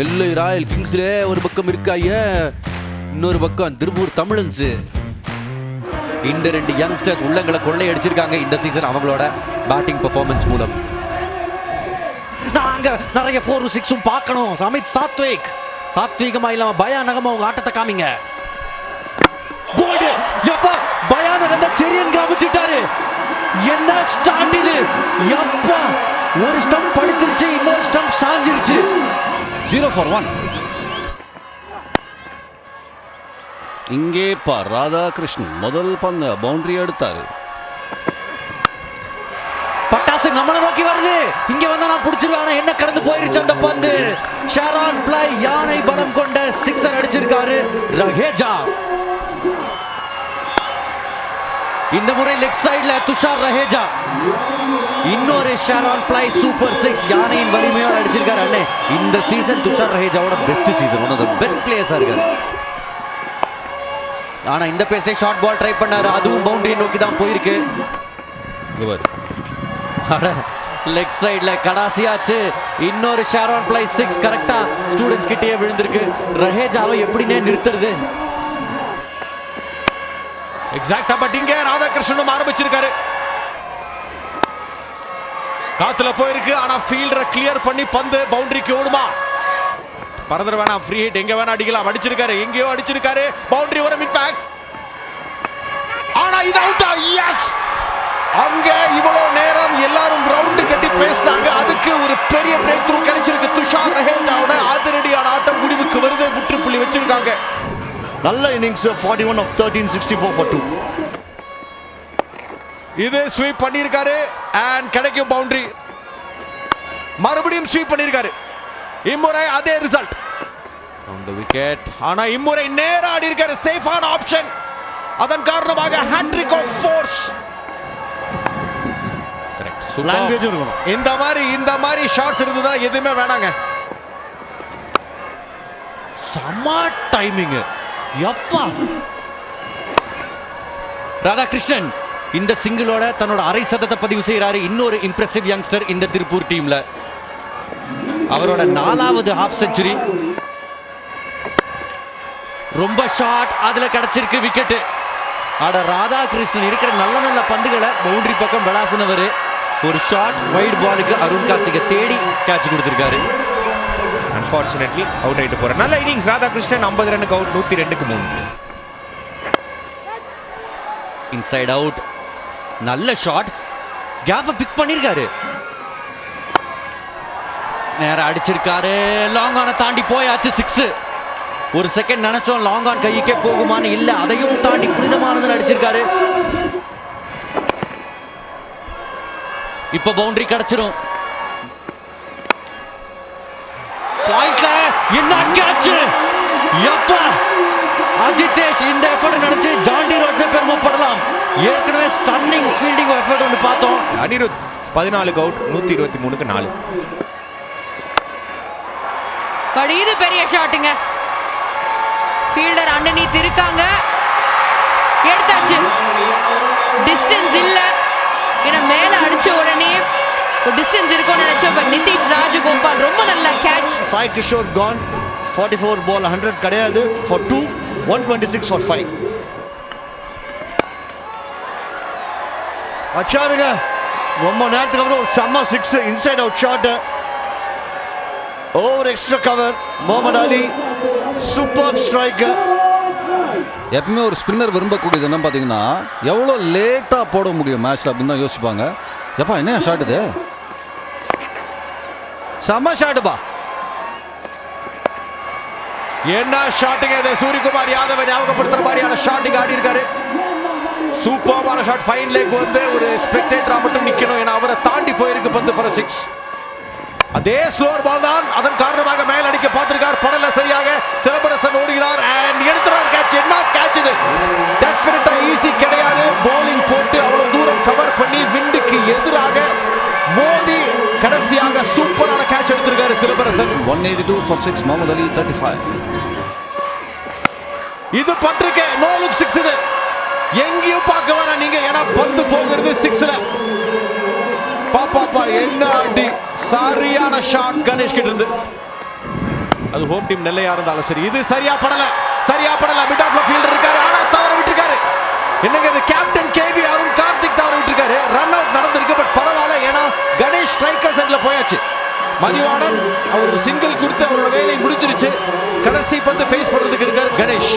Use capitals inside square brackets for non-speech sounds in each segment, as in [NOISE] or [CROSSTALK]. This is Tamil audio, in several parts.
நெல்லை ராயல் கிங்ஸ்ல ஒரு பக்கம் இருக்காய இன்னொரு பக்கம் திருப்பூர் தமிழன்ஸ். இந்த ரெண்டு யங்ஸ்டர்ஸ் உள்ளங்களை கொள்ளையடிச்சிருக்காங்க இந்த சீசன் அவங்களோட பேட்டிங் பெர்ஃபார்மன்ஸ் மூலம். நாங்க நிறைய ஃபோர் சிக்ஸும் பார்க்கணும். சமித் சாத்விக். சாத்விகமா இல்லாம பயானகமா உங்க ஆட்டத்தை காமிங்க. போல்டு பயானகம் தான் செரியன் காமிச்சிட்டாரு. என்ன ஸ்டார்ட் இது? எப்பா ஒரு ஸ்டம்ப் படுத்துருச்சு இன்னொரு ஸ்டம்ப் சாஞ்சிருச்சு. Zero for one. இங்கே பார் ராதாகிருஷ்ணன் முதல் பந்து பவுண்டரி எடுத்தாரு. பட்டாசு நம்மளை நோக்கி வருது. இங்க வந்தா நான் பிடிச்சிருவேன் என்ன கடந்து போயிருச்சு அந்த பந்து? ஷாரான் பிளை யானை பலம் கொண்ட சிக்ஸர் அடிச்சிருக்காரு ரஹேஜா. இந்த முறை லெக் சைடுல துஷார் ரஹேஜா. இன்னொரு ஷாரான் பிளை சூப்பர் சிக்ஸ் யானையின் வலிமையோடு அடிச்சிருக்காரு அண்ணே. இந்த season Tushar ரஹேஜாவோட best season one of the best பிளேயர்ஸா இருக்காரு. ஆனா இந்த பேஸ்ல ஷார்ட் பால் ட்ரை பண்ணாரு. அதுவும் பவுண்டரி நோக்கி தான் போயிருக்கு. லெக் சைடுல கடாசியாச்சு இன்னொரு ஷாரோன் பிளை சிக்ஸ் கரெக்டா ஸ்டூடெண்ட்ஸ் கிட்டேயே விழுந்திருக்கு. ரஹேஜாவை எப்படினே நிறுத்துறது. எக்ஸாக்டா பட் இங்கே ராதாகிருஷ்ணனும் ஆரம்பிச்சிருக்காரு. காத்துல போயிருக்கு ஆனா ஃபீல்டரை கிளியர் பண்ணி பந்து பவுண்டரிக்கு ஓடுமா? பரதர் வேணாம் ஃப்ரீ ஹிட் எங்க வேணா அடிக்கலாம். அடிச்சிருக்காரு. எங்கேயோ அடிச்சிருக்காரு. பவுண்டரி ஒரு மிட்பேக் ஆனா இது அவுட்டா எஸ் அங்க இவ்வளவு நேரம் எல்லாரும் ரவுண்டு கட்டி பேசினாங்க. அதுக்கு ஒரு பெரிய பிரேக் த்ரூ கிடைச்சிருக்கு. துஷார் ரஹேஜாவோட அதிரடியான ஆட்டம் முடிவுக்கு வருது. முற்றுப்புள்ளி வச்சிருக்காங்க. நல்ல innings forty one off thirteen sixty four for two இது ஸ்வீப் பண்ணியிருக்காரு அண்ட் கிடைக்கும் பவுண்டரி மறுபடியும் ஸ்வீப் பண்ணியிருக்காரு. இம்முறை அதே ரிசல்ட் அந்த விக்கெட் ஆனா இம்முறை நேரா ஆடி இருக்காரு சேஃபான ஆப்ஷன் அதன் காரணமாக ஹேட்ரிக் ஆஃப் ஃபோர்ஸ் லாங்குவேஜும் இருக்கணும். இந்த மாதிரி இந்த மாதிரி ஷாட்ஸ் இருந்ததுன்னா எதுவுமே வேணாங்க. செம்ம டைமிங் எப்பா? ராதாகிருஷ்ணன். இந்த சிங்கிளோட தன்னோட அரை சதத்தை பதிவு செய்யறாரு இன்னொரு இம்ப்ரெசிவ் யங்ஸ்டர் இந்த திருப்பூர் டீம்ல அவரோட நாலாவது ஹாஃப் செஞ்சுரி ரொம்ப ஷார்ட் அதுல கிடைச்சிருக்கு விக்கெட் ஆட ராதாகிருஷ்ணன் இருக்கிற நல்ல நல்ல பந்துகளை பவுண்டரி பக்கம் விளாசினவர். ஒரு ஷார்ட் வைட் பாலுக்கு அருண் கார்த்திகை தேடி கேட்ச் கொடுத்திருக்காரு. அன்பார்ச்சுனேட்லி அவுட் ஆயிட்டு போற நல்ல இன்னிங்ஸ் ராதாகிருஷ்ணன் 50 ரன்னுக்கு அவுட் நூத்தி ரெண்டுக்கு மூணு. இன்சைட் அவுட் நல்ல ஷாட் கேப்பை பிக் பண்ணிருக்காரு. நேரம் அடிச்சிருக்காரு. லாங் ஆன தாண்டி போயாச்சு சிக்ஸ் ஒரு செகண்ட் நினைச்சோம் லாங் ஆன் கைக்கே போகுமான்னு இல்லை அதையும் தாண்டி புனிதமானதுன்னு அடிச்சிருக்காரு. இப்ப பவுண்டரி கிடைச்சிரும். பாயிண்ட்ல என்ன கேட்ச் எப்பா? அஜிதேஷ் இந்த எஃபர்ட் நினைச்சு ஜாண்டி ரோட்ஸை பெருமைப்படலாம். ஏற்கனவே ஸ்டன்னிங் ஃபீல்டிங் எஃபர்ட் ஒன்று பார்த்தோம். அனிருத் பதினாலுக்கு அவுட் நூத்தி இருபத்தி மூணுக்கு நாலு. இது பெரிய ஷாட்டுங்க ஃபீல்டர் அண்டர்நீத் இருக்காங்க. எடுத்தாச்சு. டிஸ்டன்ஸ் இல்ல. ஏன்னா மேல அடிச்ச உடனே டிஸ்டன்ஸ் இருக்கும்னு நினைச்சோம் பட் நிதிஷ் ராஜகோபால் ரொம்ப நல்ல catch Sai Kishore gone forty four ball hundred கிடையாது. For two one twenty six for five அச்சாருங்க. ரொம்ப நேரத்துக்கு அப்புறம் ஒரு செம்ம six inside out shot over extra cover Mohammed Ali super strike எப்பவுமே ஒரு ஸ்பின்னர் விரும்பக்கூடியது என்ன பார்த்தீங்கன்னா எவ்வளோ லேட்டாக போட முடியும் மேட்ச்சில் அப்படின்னு தான் யோசிப்பாங்க. எப்பா என்ன ஷாட் இது? செம்ம ஷாட்டுப்பா என்ன ஷாட்டுங்க இது? சூரியகுமார் யாதவ ஞாபகப்படுத்துற மாதிரியான ஷாட்டிங் ஆடி இருக்காரு சூப்பர்மான ஷாட் ஃபைன் லேக் வந்து ஒரு ஸ்பெக்டேட்டரா மட்டும் நிக்கணும். ஏன்னா அவரை தாண்டி போயிருக்கு பந்து ஃபார் சிக்ஸ் அதே ஸ்லோர் பால் தான். அதன் காரணமாக மேல் அடிக்க பார்த்திருக்கார். படல சரியாக சிலம்பரசன் ஓடுகிறார். அண்ட் எடுத்துறார் கேட்ச் என்ன கேட்ச் இது? டெஃபினட்டா ஈஸி கிடையாது. Bowling போட்டு அவ்வளவு தூரம் கவர் பண்ணி விண்டுக்கு எதிராக மோதி கடைசியாக சூப்பரான கேட்ச் எடுத்திருக்காரு Silambarasan. One eighty two for six Mohammed Ali thirty five இது பட்டிருக்க நோ லுக் சிக்ஸ் இது. எங்கேயும் பார்க்க வேணாம். நீங்க ஏன்னா பந்து போகிறது சிக்ஸ்ல பாப்பாப்பா என்ன அடி. சரியான ஷாட் கணேஷ் கிட்ட இருந்து. அது ஹோம் டீம் நெல்லையா இருந்தாலும் சரி. இது சரியா படல. சரியா படல. மிட் ஆஃப்ல ஃபீல்டர் இருக்காரு. ஆனா தவற விட்டுருக்காரு. என்னங்க இது? கேப்டன் கேவி அருண் கார்த்திக் தவற விட்டுருக்காரு. ரன் அவுட் நடந்திருக்கு பட் பரவாயில்ல. ஏன்னா கணேஷ் ஸ்ட்ரைக்கர் செட்ல போயாச்சு. மதிவாணன் அவர் சிங்கிள் கொடுத்து அவரோட வேலை முடிஞ்சிருச்சு கடைசி பந்து ஃபேஸ் பண்றதுக்கு இருக்காரு கணேஷ்.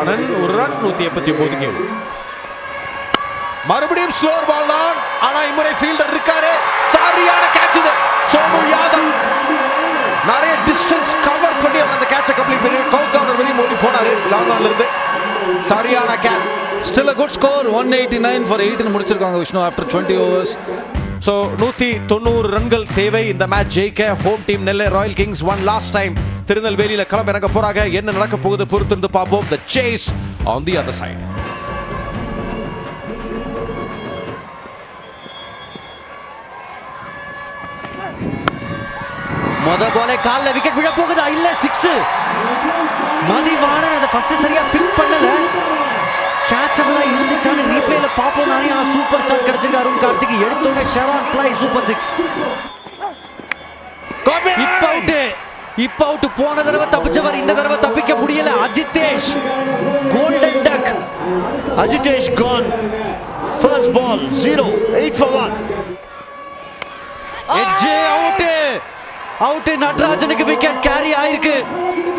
ஆனந்த் ஒரு ரன் நூத்தி எண்பத்தி ஒன்பது கேள்வி மறுபடியும் ஸ்லோர் பால் தான். ஆனா இம்முறை ஃபீல்டர் இருக்காரு. சாரியான கேட்ச் இது. சோனு யாதவ். நிறைய டிஸ்டன்ஸ் கவர் பண்ணி அவர் அந்த கேட்சை கம்ப்ளீட் பண்ணி கவுக் கவுண்டர் வெளியே ஓடி போனாரு. லாங் ஆன்ல இருந்து. சரியான catch still a good score one eighty nine for எயிட்னு முடிச்சிருக்காங்க Vishnu. After twenty overs so நூற்றி தொண்ணூறு ரன்கள் தேவை. இந்த மேட்ச் ஜெயிக்க home team Nellai Royal Kings one last time திருநெல்வேலியில் களம் இறங்க போறாங்க. என்ன நடக்க போகுது பொறுத்திருந்து பார்ப்போம். The chase on the other side முத போல கால்ல விக்கெட் விழ போகுதா? இல்ல சிக்ஸ் மதிவாணன் அதை ஃபர்ஸ்ட் சரியா பிக் பண்ணல. கேட்சபிளா இருந்துச்சான்னு ரீப்ளேல பாப்போம் நானே. ஆனா சூப்பர் ஸ்டார் கிடைச்சிருக்கு அருண் கார்த்திக் எடுத்தோட ஷெவான் பிளை சூப்பர் சிக்ஸ் இப்ப அவுட் இப்ப அவுட் போன தடவை தப்பிச்சவர் இந்த தடவை தப்பிக்க முடியல. Ajitesh golden duck Ajitesh gone first ball zero eight for one எட்ஜே out out நட்ராஜனுக்கு விக்கெட் கேரி ஆயிருக்கு.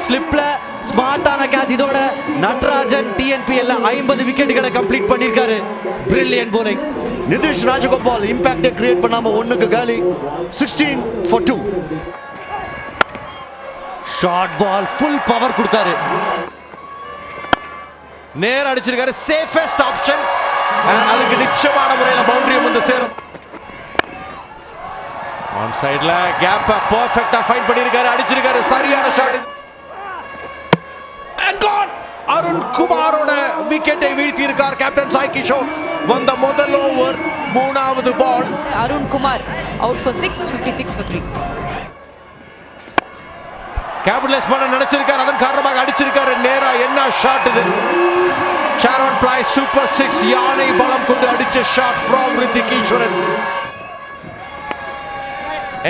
ஸ்லிப்ல ஸ்மார்ட்டான கேட்ச் இதோட நட்ராஜன் டிஎன்பிஎல்ல ஐம்பது விக்கெட்டுகளை கம்ப்ளீட் பண்ணிருக்காரு பிரில்லியன் போலிங் நிதிஷ் ராஜகோபால் இம்பாக்டை கிரியேட் பண்ணாம ஒண்ணுக்கு காலி. Sixteen for two short ball full power கொடுத்தாரு. நேர் அடிச்சிருக்காரு. சேஃபஸ்ட் ஆப்ஷன் அதுக்கு நிச்சயமான முறையில் பவுண்டரியும் வந்து சேரும். ஆன் சைடுல கேப் பெர்ஃபெக்ட்டா ஃபைண்ட் பண்ணிருக்காரு அடிச்சிருக்காரு. சரியான ஷாட் அருண் குமாரோட விக்கெட்டை வீழ்த்தி இருக்கார் கேப்டன் சாய் கிஷோர். வந்த முதல் ஓவர் மூணாவது ball Arun Kumar out for six, 56 for three. Capitalise பண்ண நினைச்சிருக்காரு. அதன் காரணமாக அடிச்சிருக்காரு நேரா என்ன ஷாட் இது? ஷாரோன் பிளாய் சூப்பர் சிக்ஸ் யானை பலம் கொண்டு அடிச்ச shot from Rithik Eswaran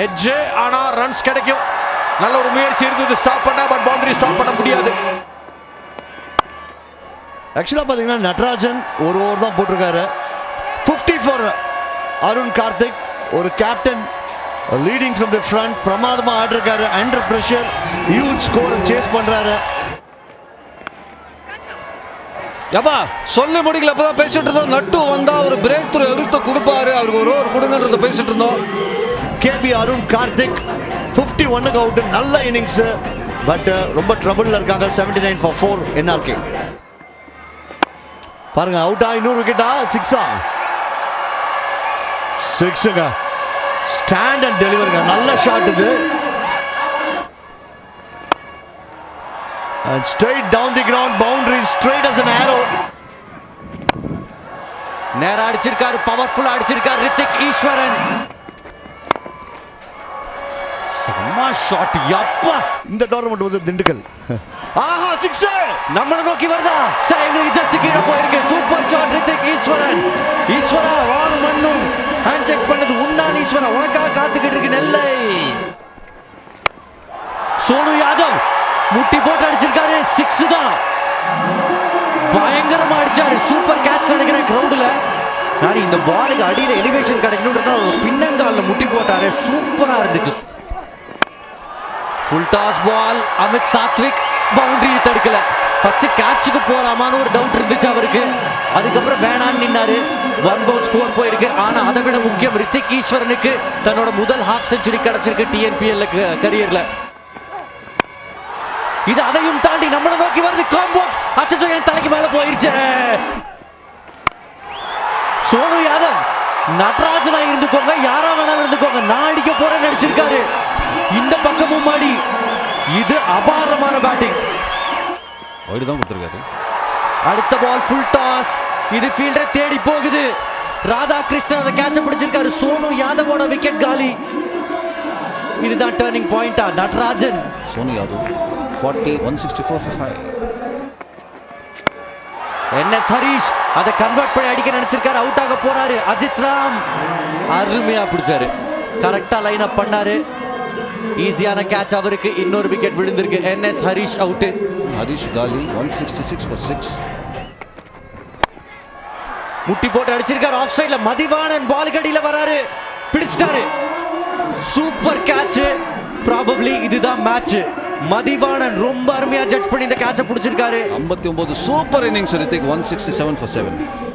edge ஆனா ரன்ஸ் கிடைக்கும். நல்ல ஒரு முயற்சி இருந்தது. ஸ்டாப் பண்ண பட் பவுண்டரி ஸ்டாப் பண்ண முடியாது. ஆக்சுவலாக பார்த்தீங்கன்னா நட்ராஜன் ஒரு ஓவர் தான் போட்டிருக்காரு. ஃபிஃப்டி ஃபார் அருண் கார்த்திக் ஒரு captain leading from the front பிரமாதமாக ஆடிருக்காரு. அண்டர் ப்ரெஷர் ஹியூஜ் ஸ்கோரை சேஸ் பண்ணுறாரு ஏப்பா சொல்லி முடிக்கல அப்பதான் பேசிட்டு இருந்தோம். நட்டு வந்தா ஒரு பிரேக் த்ரூ எடுத்து கொடுப்பாரு. அவருக்கு ஒரு ஓவர் கொடுங்கன்றத பேசிட்டு இருந்தோம். K P Arun Karthik fifty ஒன்னுக்கு அவுட் நல்ல இன்னிங்ஸ் பட் ரொம்ப ட்ரபிளில் இருக்காங்க. Seventy nine for four N R K பாருங்க அவுட்டா இன்னொரு விக்கெட்டா சிக்ஸா சிக்ஸுங்க ஸ்டாண்ட் அண்ட் டெலிவருங்க நல்ல ஷாட் இது. And straight down the ground boundary straight as an arrow. நேரா அடிச்சிருக்காரு பவர்ஃபுல்லா அடிச்சிருக்காரு ரித்திக் ஈஸ்வரன். செம்ம ஷாட் யப்பா. இந்த டோர்னமெண்ட் வந்து திண்டுக்கல். ஆஹா சிக்ஸ் நம்மள நோக்கி வருதா? சே இவங்களுக்கு ஜஸ்ட் கீழே போயிருக்கு. Super shot Rithik Eswaran. ஈஸ்வரா வானு மண்ணும். ஹேண்ட் செக் பண்ணது உன்னால் ஈஸ்வரா. உனக்காக காத்துக்கிட்டு இருக்கு நெல்லை. சோனு யாதவ். முட்டி போட்டு அடிச்சிருக்காரு. சிக்ஸ் தான். பயங்கரமா அடிச்சாரு. சூப்பர் கேட்ச் நினைக்கிறேன் கிரவுடுல நான் இந்த பாலுக்கு அடியில எலிவேஷன் கிடைக்கணும்ன்றத ஒரு பின்னங்கால்ல முட்டி போட்டாரு. சூப்பரா இருந்துச்சு. Full toss ball Amit Sathvik boundary தடுக்கல. First கேட்சுக்கு போலாமான்னு ஒரு டவுட் இருந்துச்சு அவருக்கு. அதுக்கப்புறம் வேணான்னு நின்னாரு. ஒன் பவுன் ஸ்கோர் போயிருக்கு. ஆனா அதை விட முக்கியம் ரித்திக் ஈஸ்வரனுக்கு தன்னோட முதல் ஹாஃப் செஞ்சுரி கிடைச்சிருக்கு டிஎன்பிஎல் கரியர்ல இது அதையும் தாண்டி நம்மளை நோக்கி வருது காம்போக்ஸ் அச்சோ என் தலைக்கு மேல போயிருச்சு. சோனு யாதவ் நடராஜனா இருந்துக்கோங்க. யாரா வேணாலும் இருந்துக்கோங்க. நான் அடிக்க போறேன்னு நடிச்சிருக்காரு. இந்த பக்கமும் மாடி இது அபாரமான பேட்டிங் ஒயிட் தான் கொடுத்துருக்காரு. அடுத்த பால் ஃபுல் டாஸ் இது ஃபீல்டரை தேடி போகுது. ராதாகிருஷ்ணன் அந்த கேட்ச பிடிச்சிருக்காரு. சோனு யாதவோட விக்கெட் காலி. இதுதான் டர்னிங் பாயிண்டா Natarajan. Sonu Yadav. Forty one sixty four five என்ன ஹரீஷ் அதை கன்வெர்ட் பண்ணி அடிக்க நினைச்சிருக்காரு. அவுட் ஆக போறாரு. அஜித் ராம். அருமையா பிடிச்சாரு. கரெக்டா லைன் அப் பண்ணாரு. ஈஸியான கேட்ச் அவருக்கு. இன்னொரு விக்கெட் விழுந்திருக்கு. என்எஸ் ஹரிஷ் அவுட் ஹரிஷ் காலி one sixty six for six முட்டி போட்டு அடிச்சிருக்காரு. ஆஃப் சைடுல மதிவாணன் பால் கடியில வராரு. பிடிச்சிட்டாரு. சூப்பர் கேட்ச் ப்ராபப்ளி இதுதான் மேட்ச் மதிவாணன் ரொம்ப அருமையா ஜட்ஜ் பண்ணி இந்த கேட்சை பிடிச்சிருக்காரு. ஐம்பத்தி ஒன்பது super innings Rithik one sixty seven for seven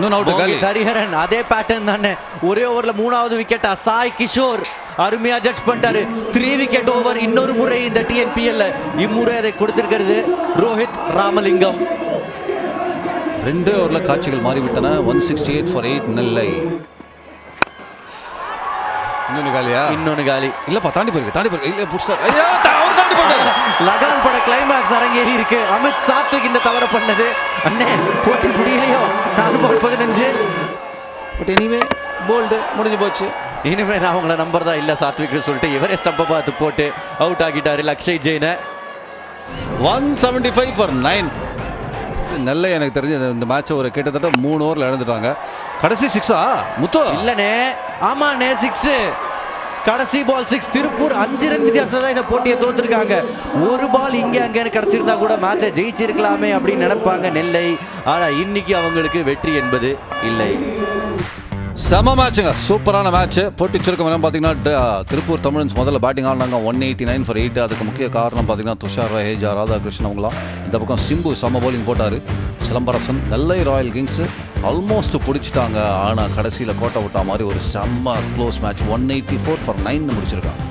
Mohit Hariharan அதே பேட்டர்ன் தானே ஒரே ஓவர்ல மூணாவது விக்கெட் சாய் கிஷோர் அருமையா ஜட்ஜ் பண்ணிட்டாரு த்ரீ விக்கெட் ஓவர் இன்னொரு முறை இந்த டிஎன்பிஎல்ல இம்முறை அதை கொடுத்திருக்கிறது ரோஹித் ராமலிங்கம் ரெண்டே ஓவரில் காட்சிகள் மாறிவிட்டன one sixty eight for eight Nellai இன்னொன்று காலியா இன்னொன்னு காலி இல்லப்பா தாண்டி போயிருக்கு தாண்டி போயிருக்கு இல்ல புடிச்சார் [LAUGHS] லகான் பட கிளைமாக்ஸ் அரங்கேறி இருக்கு. அமித் சாத்விக் இந்த தவற பண்ணது. அண்ணே போட்டி முடியலையோ? நாலு பால் பதினஞ்சு. பட் எனிவே போல்டு முடிஞ்சு போச்சு. இனிமே நான் அவங்கள நம்பர் தான் இல்ல சாத்விக் சொல்லிட்டு இவரே ஸ்டம்ப பார்த்து போட்டு அவுட் ஆக்கிட்டாரு Lakshay ஜெயினை. One seventy five for nine Nellai எனக்கு தெரிஞ்சு இந்த- இந்த மேட்சை ஒரு கிட்டத்தட்ட மூணு ஓவரில் இழந்துட்டாங்க. கடைசி சிக்ஸா முத்து? இல்லனே ஆமாண்ணே சிக்ஸ் கடைசி பால் சிக்ஸ் திருப்பூர் அஞ்சு ரன் வித்தியாசம் தான் இந்த போட்டியை தோத்துருக்காங்க. ஒரு பால் இங்கே அங்கே கிடச்சிருந்தா கூட மேட்சை ஜெயிச்சிருக்கலாமே அப்படின்னு நினைப்பாங்க நெல்லை. ஆனால் இன்னைக்கு அவங்களுக்கு வெற்றி என்பது இல்லை. செம மேட்சுங்க சூப்பரான மேட்ச் போட்டி சுருக்கம் என்ன பார்த்தீங்கன்னா திருப்பூர் தமிழன்ஸ் முதல்ல பேட்டிங் ஆடினாங்க. One eighty nine for eight அதுக்கு முக்கிய காரணம் பார்த்தீங்கன்னா துஷார் ரஹேஜா ராதாகிருஷ்ணன் அவங்களாம். இந்த பக்கம் சிம்பு செம போலிங் போட்டார். Silambarasan Nellai Royal Kings almost பிடிச்சிட்டாங்க. ஆனால் கடைசியில் கோட்டை விட்டா மாதிரி ஒரு செம்ம close match one eighty four for nine முடிச்சிருக்காங்க.